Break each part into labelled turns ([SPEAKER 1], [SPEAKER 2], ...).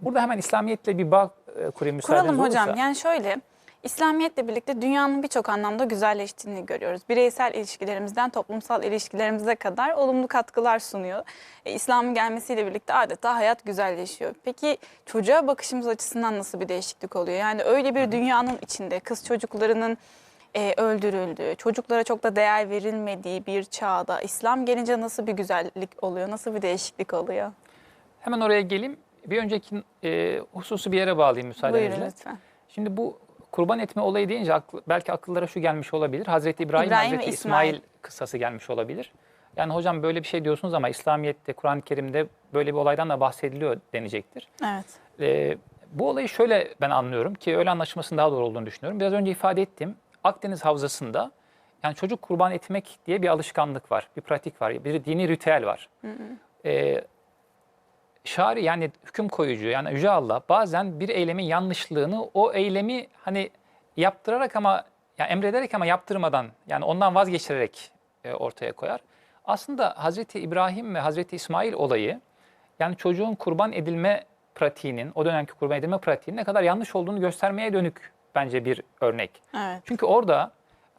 [SPEAKER 1] Burada hemen İslamiyetle bir bağ e, kurayım müsaadeniz
[SPEAKER 2] Kuralım hocam.
[SPEAKER 1] olursa.
[SPEAKER 2] Yani şöyle, İslamiyetle birlikte dünyanın birçok anlamda güzelleştiğini görüyoruz. Bireysel ilişkilerimizden toplumsal ilişkilerimize kadar olumlu katkılar sunuyor. E, İslam'ın gelmesiyle birlikte adeta hayat güzelleşiyor. Peki çocuğa bakışımız açısından nasıl bir değişiklik oluyor? Yani öyle bir dünyanın içinde kız çocuklarının e, öldürüldüğü, çocuklara çok da değer verilmediği bir çağda İslam gelince nasıl bir güzellik oluyor, nasıl bir değişiklik oluyor?
[SPEAKER 1] Hemen oraya geleyim. Bir önceki e, hususu bir yere bağlayayım müsaadenizle.
[SPEAKER 2] Buyurun lütfen.
[SPEAKER 1] Şimdi bu kurban etme olayı deyince aklı- belki akıllara şu gelmiş olabilir. Hazreti İbrahim,
[SPEAKER 2] İbrahim
[SPEAKER 1] Hazreti
[SPEAKER 2] İsmail.
[SPEAKER 1] İsmail. kıssası gelmiş olabilir. Yani hocam böyle bir şey diyorsunuz ama İslamiyet'te, Kur'an-ı Kerim'de böyle bir olaydan da bahsediliyor denecektir.
[SPEAKER 2] Evet.
[SPEAKER 1] E, bu olayı şöyle ben anlıyorum ki öyle anlaşılmasının daha doğru olduğunu düşünüyorum. Biraz önce ifade ettim. Akdeniz Havzası'nda yani çocuk kurban etmek diye bir alışkanlık var, bir pratik var, bir dini ritüel var. E, şari yani hüküm koyucu yani Yüce Allah bazen bir eylemin yanlışlığını o eylemi hani yaptırarak ama yani emrederek ama yaptırmadan yani ondan vazgeçirerek e, ortaya koyar. Aslında Hazreti İbrahim ve Hazreti İsmail olayı yani çocuğun kurban edilme pratiğinin, o dönemki kurban edilme pratiğinin ne kadar yanlış olduğunu göstermeye dönük bence bir örnek.
[SPEAKER 2] Evet.
[SPEAKER 1] Çünkü orada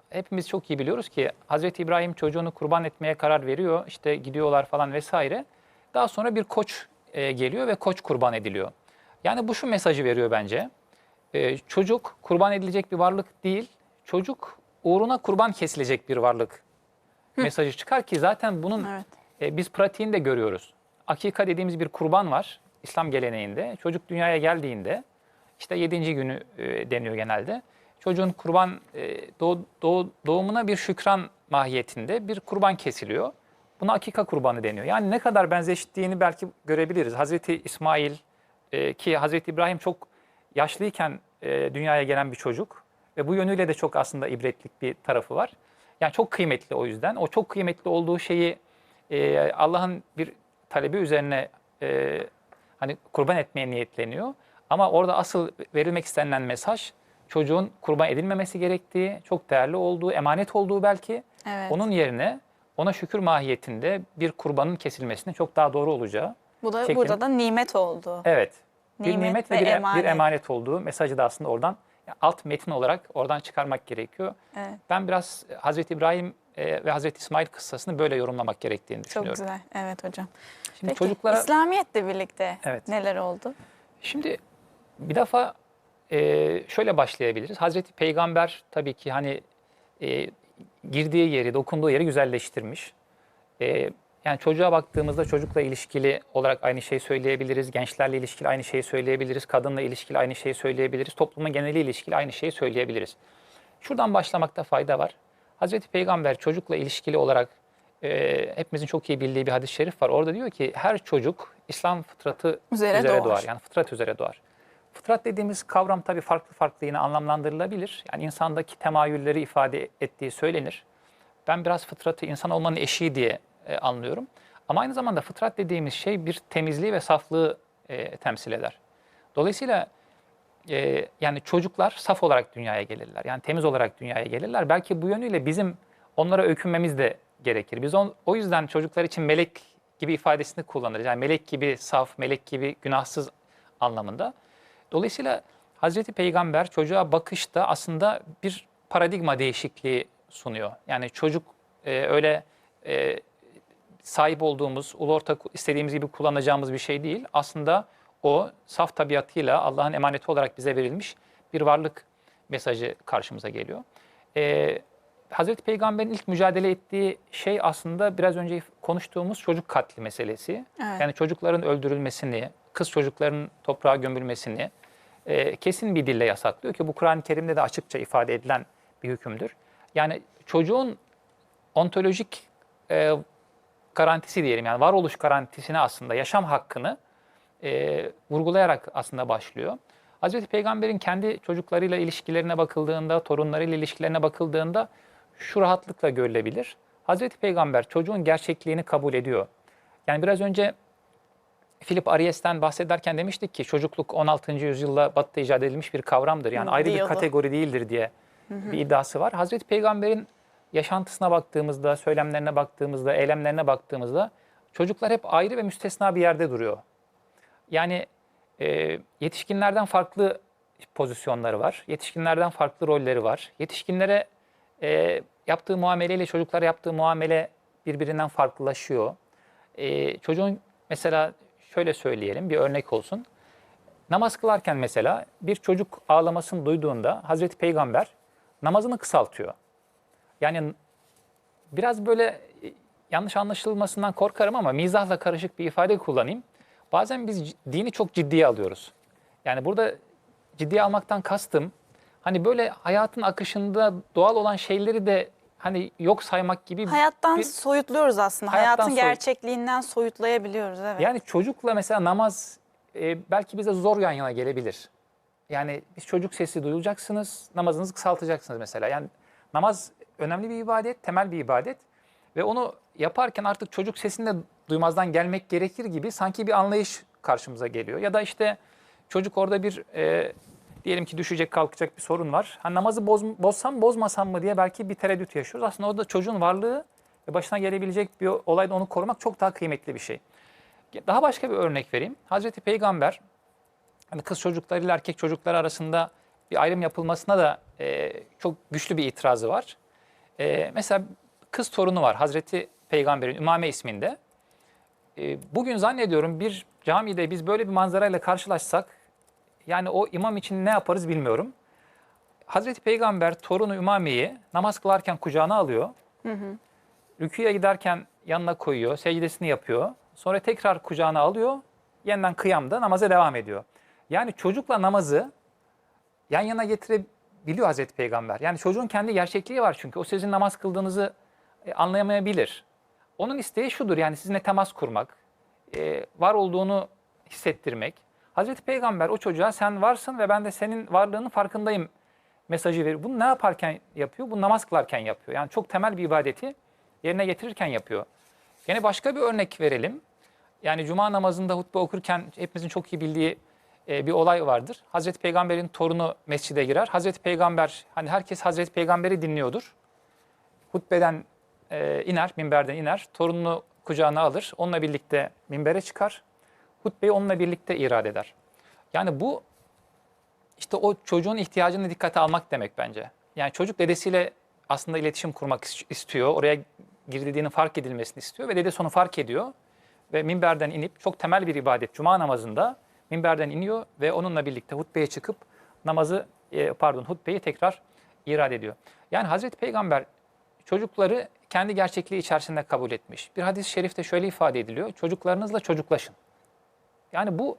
[SPEAKER 1] hepimiz çok iyi biliyoruz ki Hazreti İbrahim çocuğunu kurban etmeye karar veriyor. İşte gidiyorlar falan vesaire. Daha sonra bir koç e, geliyor ve koç kurban ediliyor. Yani bu şu mesajı veriyor bence. E, çocuk kurban edilecek bir varlık değil. Çocuk uğruna kurban kesilecek bir varlık mesajı çıkar ki zaten bunun
[SPEAKER 2] Evet.
[SPEAKER 1] e, biz pratiğini de görüyoruz. Akika dediğimiz bir kurban var İslam geleneğinde. Çocuk dünyaya geldiğinde işte 7. günü e, deniyor genelde. Çocuğun kurban e, doğ- doğ- doğumuna bir şükran mahiyetinde bir kurban kesiliyor. Buna akika kurbanı deniyor. Yani ne kadar benzeştiğini belki görebiliriz. Hazreti İsmail e, ki Hazreti İbrahim çok yaşlıyken e, dünyaya gelen bir çocuk ve bu yönüyle de çok aslında ibretlik bir tarafı var. Yani çok kıymetli o yüzden. O çok kıymetli olduğu şeyi e, Allah'ın bir talebi üzerine e, hani kurban etmeye niyetleniyor. Ama orada asıl verilmek istenilen mesaj çocuğun kurban edilmemesi gerektiği, çok değerli olduğu, emanet olduğu belki.
[SPEAKER 2] Evet.
[SPEAKER 1] Onun yerine ona şükür mahiyetinde bir kurbanın kesilmesinin çok daha doğru olacağı.
[SPEAKER 2] Bu da
[SPEAKER 1] şeklinde-
[SPEAKER 2] burada da nimet oldu.
[SPEAKER 1] Evet. Bir
[SPEAKER 2] Nimet
[SPEAKER 1] nimet,
[SPEAKER 2] ve
[SPEAKER 1] ve bir emanet.
[SPEAKER 2] emanet.
[SPEAKER 1] bir emanet olduğu mesajı da aslında oradan alt metin olarak oradan çıkarmak gerekiyor.
[SPEAKER 2] Evet.
[SPEAKER 1] Ben biraz Hazreti İbrahim e, ve Hazreti İsmail kıssasını böyle yorumlamak gerektiğini
[SPEAKER 2] Çok
[SPEAKER 1] düşünüyorum.
[SPEAKER 2] güzel. Evet hocam.
[SPEAKER 1] Şimdi
[SPEAKER 2] Peki,
[SPEAKER 1] çocuklara
[SPEAKER 2] İslamiyetle birlikte
[SPEAKER 1] Evet.
[SPEAKER 2] neler oldu?
[SPEAKER 1] Şimdi bir defa e, şöyle başlayabiliriz. Hazreti Peygamber tabii ki hani e, girdiği yeri, dokunduğu yeri güzelleştirmiş. E, yani çocuğa baktığımızda çocukla ilişkili olarak aynı şeyi söyleyebiliriz. Gençlerle ilişkili aynı şeyi söyleyebiliriz. Kadınla ilişkili aynı şeyi söyleyebiliriz. Toplumun geneli ilişkili aynı şeyi söyleyebiliriz. Şuradan başlamakta fayda var. Hazreti Peygamber çocukla ilişkili olarak e, hepimizin çok iyi bildiği bir hadis-i şerif var. Orada diyor ki her çocuk İslam fıtratı
[SPEAKER 2] Üzere
[SPEAKER 1] üzere,
[SPEAKER 2] doğar.
[SPEAKER 1] doğar. Yani fıtrat üzere doğar. Fıtrat dediğimiz kavram tabii farklı farklı yine anlamlandırılabilir. Yani insandaki temayülleri ifade ettiği söylenir. Ben biraz fıtratı insan olmanın eşiği diye e, anlıyorum. Ama aynı zamanda fıtrat dediğimiz şey bir temizliği ve saflığı e, temsil eder. Dolayısıyla e, yani çocuklar saf olarak dünyaya gelirler. Yani temiz olarak dünyaya gelirler. Belki bu yönüyle bizim onlara öykünmemiz de gerekir. Biz on, o yüzden çocuklar için melek gibi ifadesini kullanırız. Yani melek gibi saf, melek gibi günahsız anlamında. Dolayısıyla Hazreti Peygamber çocuğa bakışta aslında bir paradigma değişikliği sunuyor. Yani çocuk e, öyle e, sahip olduğumuz, ulu orta istediğimiz gibi kullanacağımız bir şey değil. Aslında o saf tabiatıyla Allah'ın emaneti olarak bize verilmiş bir varlık mesajı karşımıza geliyor. Ee, Hazreti Peygamber'in ilk mücadele ettiği şey aslında biraz önce konuştuğumuz çocuk katli meselesi.
[SPEAKER 2] Evet.
[SPEAKER 1] Yani çocukların öldürülmesini, kız çocukların toprağa gömülmesini e, kesin bir dille yasaklıyor ki bu Kur'an-ı Kerim'de de açıkça ifade edilen bir hükümdür. Yani çocuğun ontolojik e, garantisi diyelim yani varoluş garantisini aslında yaşam hakkını e, vurgulayarak aslında başlıyor. Hazreti Peygamber'in kendi çocuklarıyla ilişkilerine bakıldığında, torunlarıyla ilişkilerine bakıldığında şu rahatlıkla görülebilir. Hazreti Peygamber çocuğun gerçekliğini kabul ediyor. Yani biraz önce Philip Aries'ten bahsederken demiştik ki çocukluk 16. yüzyılda Batı'da icat edilmiş bir kavramdır. Yani
[SPEAKER 2] Hı,
[SPEAKER 1] ayrı bir
[SPEAKER 2] diyordu.
[SPEAKER 1] kategori değildir diye bir iddiası var. Hazreti Peygamber'in yaşantısına baktığımızda, söylemlerine baktığımızda, eylemlerine baktığımızda çocuklar hep ayrı ve müstesna bir yerde duruyor. Yani Ee, yetişkinlerden farklı pozisyonları var. Yetişkinlerden farklı rolleri var. Yetişkinlere e, yaptığı muameleyle çocuklara yaptığı muamele birbirinden farklılaşıyor. Ee, çocuğun mesela şöyle söyleyelim bir örnek olsun. Namaz kılarken mesela bir çocuk ağlamasını duyduğunda Hazreti Peygamber namazını kısaltıyor. Yani biraz böyle e, yanlış anlaşılmasından korkarım ama mizahla karışık bir ifade kullanayım. Bazen biz dini çok ciddiye alıyoruz. Yani burada ciddiye almaktan kastım hani böyle hayatın akışında doğal olan şeyleri de hani yok saymak gibi
[SPEAKER 2] Hayattan
[SPEAKER 1] bir-
[SPEAKER 2] soyutluyoruz aslında.
[SPEAKER 1] Hayattan
[SPEAKER 2] Hayatın
[SPEAKER 1] soyut-
[SPEAKER 2] gerçekliğinden soyutlayabiliyoruz. Evet.
[SPEAKER 1] Yani çocukla mesela namaz e, belki bize zor yan yana gelebilir. Yani biz çocuk sesi duyulacaksınız, namazınızı kısaltacaksınız mesela. Yani namaz önemli bir ibadet, temel bir ibadet ve onu yaparken artık çocuk sesini de duymazdan gelmek gerekir gibi sanki bir anlayış karşımıza geliyor. Ya da işte çocuk orada bir e, diyelim ki düşecek kalkacak bir sorun var. Ha, namazı boz, bozsam bozmasam mı diye belki bir tereddüt yaşıyoruz. Aslında orada çocuğun varlığı ve başına gelebilecek bir olayda onu korumak çok daha kıymetli bir şey. Daha başka bir örnek vereyim. Hazreti Peygamber hani kız çocuklarıyla erkek çocuklar arasında bir ayrım yapılmasına da e, çok güçlü bir itirazı var. E, mesela kız torunu var Hazreti Peygamber'in Ümame isminde. E, bugün zannediyorum bir camide biz böyle bir manzarayla karşılaşsak yani o imam için ne yaparız bilmiyorum. Hazreti Peygamber torunu Ümame'yi namaz kılarken kucağına alıyor. Rüküye giderken yanına koyuyor, secdesini yapıyor. Sonra tekrar kucağına alıyor, yeniden kıyamda namaza devam ediyor. Yani çocukla namazı yan yana getirebiliyor Hazreti Peygamber. Yani çocuğun kendi gerçekliği var çünkü. O sizin namaz kıldığınızı e, anlayamayabilir. Onun isteği şudur yani sizinle temas kurmak, e, var olduğunu hissettirmek. Hazreti Peygamber o çocuğa sen varsın ve ben de senin varlığının farkındayım mesajı verir. Bunu ne yaparken yapıyor? Bu namaz kılarken yapıyor. Yani çok temel bir ibadeti yerine getirirken yapıyor. Yine başka bir örnek verelim. Yani cuma namazında hutbe okurken hepimizin çok iyi bildiği e, bir olay vardır. Hazreti Peygamber'in torunu mescide girer. Hazreti Peygamber, hani herkes Hazreti Peygamber'i dinliyordur. Hutbeden e, iner, minberden iner. Torununu kucağına alır. Onunla birlikte minbere çıkar. Hutbeyi onunla birlikte irad eder. Yani bu işte o çocuğun ihtiyacını dikkate almak demek bence. Yani çocuk dedesiyle aslında iletişim kurmak is- istiyor. Oraya girildiğini fark edilmesini istiyor ve dedesi onu fark ediyor. Ve minberden inip çok temel bir ibadet cuma namazında minberden iniyor ve onunla birlikte hutbeye çıkıp namazı e, pardon hutbeyi tekrar irad ediyor. Yani Hazreti Peygamber çocukları kendi gerçekliği içerisinde kabul etmiş. Bir hadis-i şerifte şöyle ifade ediliyor. Çocuklarınızla çocuklaşın. Yani bu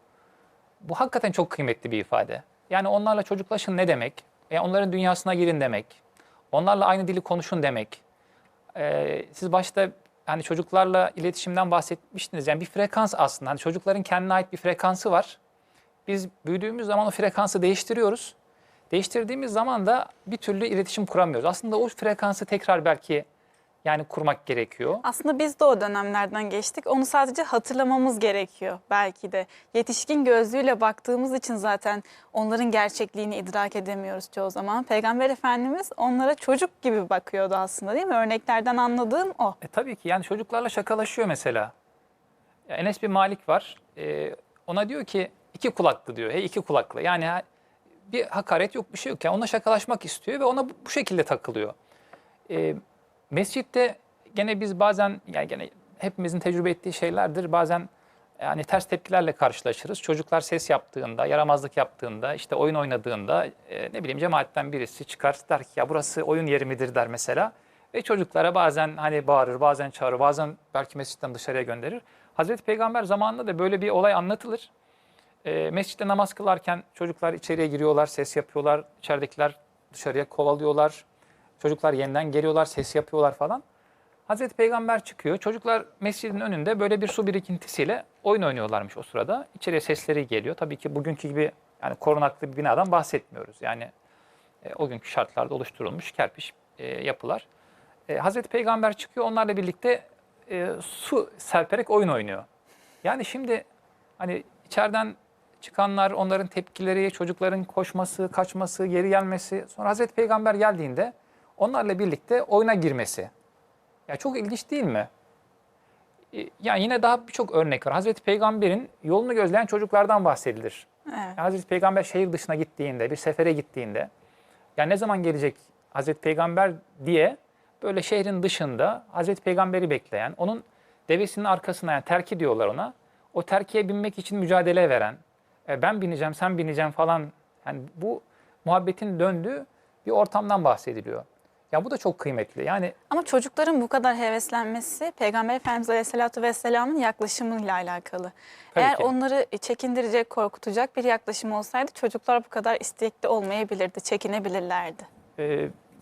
[SPEAKER 1] bu hakikaten çok kıymetli bir ifade. Yani onlarla çocuklaşın ne demek? Yani onların dünyasına girin demek. Onlarla aynı dili konuşun demek. Ee, siz başta hani çocuklarla iletişimden bahsetmiştiniz. Yani bir frekans aslında. Hani çocukların kendine ait bir frekansı var. Biz büyüdüğümüz zaman o frekansı değiştiriyoruz. Değiştirdiğimiz zaman da bir türlü iletişim kuramıyoruz. Aslında o frekansı tekrar belki yani kurmak gerekiyor.
[SPEAKER 2] Aslında biz de o dönemlerden geçtik. Onu sadece hatırlamamız gerekiyor belki de. Yetişkin gözlüğüyle baktığımız için zaten onların gerçekliğini idrak edemiyoruz çoğu zaman. Peygamber Efendimiz onlara çocuk gibi bakıyordu aslında değil mi? Örneklerden anladığım o.
[SPEAKER 1] E, tabii ki yani çocuklarla şakalaşıyor mesela. Enes bir Malik var. E, ona diyor ki iki kulaklı diyor. Hey iki kulaklı. Yani bir hakaret yok bir şey yok. Yani onunla şakalaşmak istiyor ve ona bu, bu şekilde takılıyor. E, mescitte gene biz bazen yani gene hepimizin tecrübe ettiği şeylerdir. Bazen yani ters tepkilerle karşılaşırız. Çocuklar ses yaptığında, yaramazlık yaptığında, işte oyun oynadığında e, ne bileyim cemaatten birisi çıkar der ki ya burası oyun yeri midir der mesela. Ve çocuklara bazen hani bağırır, bazen çağırır, bazen belki mescitten dışarıya gönderir. Hazreti Peygamber zamanında da böyle bir olay anlatılır. E, mescitte namaz kılarken çocuklar içeriye giriyorlar, ses yapıyorlar. İçeridekiler dışarıya kovalıyorlar. Çocuklar yeniden geliyorlar, ses yapıyorlar falan. Hazreti Peygamber çıkıyor. Çocuklar mescidin önünde böyle bir su birikintisiyle oyun oynuyorlarmış o sırada. İçeriye sesleri geliyor. Tabii ki bugünkü gibi yani korunaklı bir binadan bahsetmiyoruz. Yani e, o günkü şartlarda oluşturulmuş kerpiç e, yapılar. E, Hazreti Peygamber çıkıyor onlarla birlikte e, su serperek oyun oynuyor. Yani şimdi hani içeriden çıkanlar, onların tepkileri, çocukların koşması, kaçması, geri gelmesi. Sonra Hazreti Peygamber geldiğinde onlarla birlikte oyuna girmesi. Ya çok ilginç değil mi? E, Yani yine daha birçok örnek var. Hazreti Peygamber'in yolunu gözleyen çocuklardan bahsedilir.
[SPEAKER 2] Evet.
[SPEAKER 1] Hazreti Peygamber şehir dışına gittiğinde, bir sefere gittiğinde, ya ne zaman gelecek Hazreti Peygamber diye böyle şehrin dışında Hazreti Peygamber'i bekleyen, onun devesinin arkasına yani terki diyorlar ona. O terkiye binmek için mücadele veren, e, ben bineceğim, sen bineceğim falan. Yani bu muhabbetin döndüğü bir ortamdan bahsediliyor. Ya bu da çok kıymetli. Yani
[SPEAKER 2] Ama çocukların bu kadar heveslenmesi Peygamber Efendimiz Aleyhisselatü Vesselam'ın yaklaşımıyla alakalı.
[SPEAKER 1] Tabii
[SPEAKER 2] Eğer
[SPEAKER 1] ki.
[SPEAKER 2] onları çekindirecek, korkutacak bir yaklaşım olsaydı çocuklar bu kadar istekli olmayabilirdi, çekinebilirlerdi.
[SPEAKER 1] e,